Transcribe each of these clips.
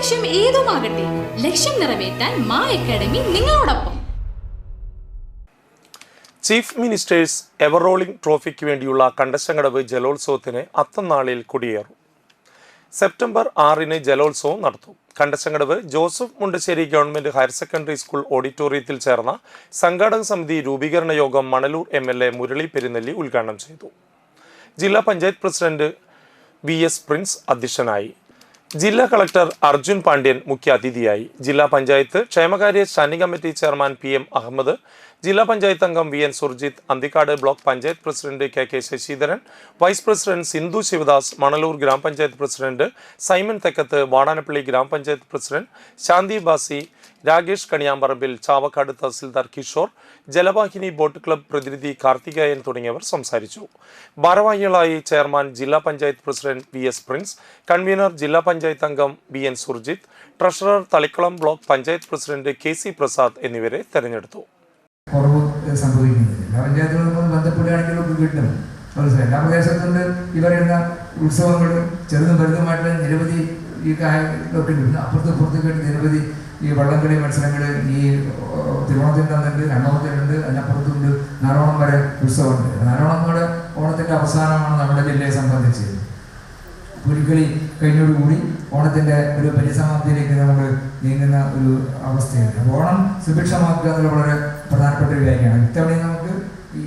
ലക്ഷ്യം ഏതുമാകട്ടെ ലക്ഷ്യം നിറവേറ്റാൻ മാ അക്കാഡമി നിങ്ങളോടൊപ്പം. ചീഫ് മിനിസ്റ്റേഴ്സ് എവർ റോളിംഗ് ട്രോഫിക്ക് വേണ്ടിയുള്ള കണ്ടശങ്കടവ് ജലോത്സവത്തിന് അത്തനാളിൽ കൊടിയേറും. സെപ്റ്റംബർ ആറിന് ജലോത്സവം നടത്തും. Kandassankadavu Joseph Mundassery government higher secondary school ഓഡിറ്റോറിയത്തിൽ ചേർന്ന സംഘാടക സമിതി രൂപീകരണ യോഗം Manalur M L A Murali Perunnelli ഉദ്ഘാടനം ചെയ്തു. ജില്ലാ panchayat president V S Prince അധ്യക്ഷനായി. ജില്ലാ കളക്ടർ അർജുൻ പാണ്ഡ്യൻ മുഖ്യാതിഥിയായി. ജില്ലാ പഞ്ചായത്ത് ക്ഷേമകാര്യ standing committee chairman P M Ahammed ജില്ലാ പഞ്ചായത്ത് അംഗം V N Surjith Anthikkad block panchayat president K K Sasidharan vice president Sindhu Sivadas Manalur ഗ്രാമപഞ്ചായത്ത് പ്രസിഡന്റ് സൈമൺ തെക്കത്ത് വാടാനപ്പള്ളി ഗ്രാമപഞ്ചായത്ത് president Shanthi Basi Rakesh Kaniyamparambil Chavakkad tahsildar Kishore Jalavahini boat club പ്രതിനിധി കാർത്തികേയൻ തുടങ്ങിയവർ സംസാരിച്ചു. ഭാരവാഹികളായി chairman ജില്ലാ panchayat president V S Prince convener ജില്ലാ പഞ്ചായത്ത് അംഗം B N Surjith treasurer Thalikkulam block panchayat president K C Prasad എന്നിവരെ തെരഞ്ഞെടുത്തു. എല്ലാ പ്രദേശത്തുണ്ട് ഈ പറയുന്ന ഉത്സവങ്ങൾ. ചെറുതും വലുതുമായിട്ട് നിരവധി ഈ കാര്യങ്ങളൊക്കെ ഉണ്ട്. അപ്പുറത്തും കേട്ട് നിരവധി ഈ വള്ളംകളി മത്സരങ്ങൾ ഈ തിരുവോണത്തിന്റെ അന്നുണ്ട് രണ്ടോണത്തിനുണ്ട് അതിനപ്പുറത്തുണ്ട് നാരോണം വരെ ഉത്സവമുണ്ട്. നാരോണം കൂടെ ഓണത്തിന്റെ അവസാനമാണ് നമ്മുടെ ജില്ലയെ സംബന്ധിച്ച് പുലിക്കളി കഴിഞ്ഞോടുകൂടി ഓണത്തിന്റെ ഒരു പരിസമാപ്തിയിലേക്ക് നമ്മൾ നീങ്ങുന്ന ഒരു അവസ്ഥയാണ് അപ്പോൾ ഓണം സുഭിക്ഷമാക്കുക എന്നുള്ള വളരെ പ്രധാനപ്പെട്ട ഒരു കാര്യമാണ്. ഇത്തവണ നമുക്ക്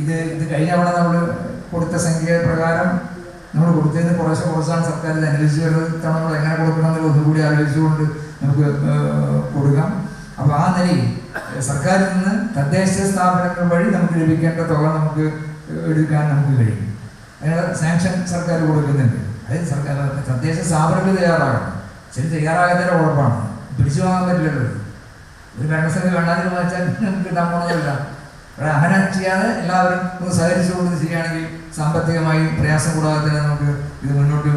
ഇത് ഇത് കഴിഞ്ഞ തവണ നമ്മൾ കൊടുത്ത സംഖ്യ പ്രകാരം നമ്മൾ കൊടുത്തതിന് കുറേശ്ശെ കുറച്ചാണ് സർക്കാരിൽ അനുവദിച്ചു വരുന്നത് നമ്മൾ എങ്ങനെ കൊടുക്കണം എന്നുള്ള ഒന്നുകൂടി ആലോചിച്ചുകൊണ്ട് നമുക്ക് കൊടുക്കാം. അപ്പോൾ ആ നിലയിൽ സർക്കാരിൽ നിന്ന് തദ്ദേശ സ്ഥാപനങ്ങൾ വഴി നമുക്ക് ലഭിക്കേണ്ട തുക നമുക്ക് എടുക്കാൻ നമുക്ക് കഴിയും. അതിനുള്ള സാങ്ഷൻ സർക്കാർ കൊടുക്കുന്നുണ്ട്. അതായത് സർക്കാർ തദ്ദേശ സ്ഥാപനങ്ങൾ തയ്യാറാകണം. ശരി തയ്യാറാകാത്തതിന് ഉറപ്പാണ്. പിടിച്ചു വാങ്ങാൻ പറ്റില്ലല്ലോ. ഒരു ഭരണസമിതി വേണ്ടാതിന് വായിച്ചാൽ കിട്ടാൻ പോണതല്ല. അവിടെ അങ്ങനെ ചെയ്യാതെ എല്ലാവരും ഒന്ന് സഹകരിച്ചുകൊണ്ട് കൊടുത്ത് ചെയ്യുകയാണെങ്കിൽ സാമ്പത്തികമായി പ്രയാസം കൂടാതെ തന്നെ നമുക്ക് ഇത് മുന്നോട്ട്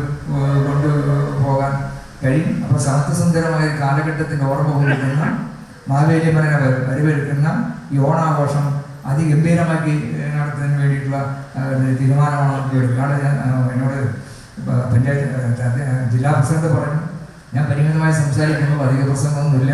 കൊണ്ടുപോകാൻ കൊണ്ട് പോകാൻ കഴിയും. അപ്പോൾ സത്യസുന്ദരമായ ഒരു കാലഘട്ടത്തിന്റെ ഓർമ്മ കൊണ്ടിരിക്കുന്ന മാവേലി മരനെ വരവേൽക്കുന്ന ഈ ഓണാഘോഷം അതിഗംഭീരമാക്കി നടത്തുന്നതിന് വേണ്ടിയിട്ടുള്ള തീരുമാനമാണ് നമുക്ക് ഞാൻ എന്നോട് പഞ്ചായത്ത് ജില്ലാ പ്രസിഡന്റ് പറഞ്ഞു ഞാൻ പരിമിതമായി സംസാരിക്കുമ്പോൾ അധിക പ്രസംഗമൊന്നുമില്ല.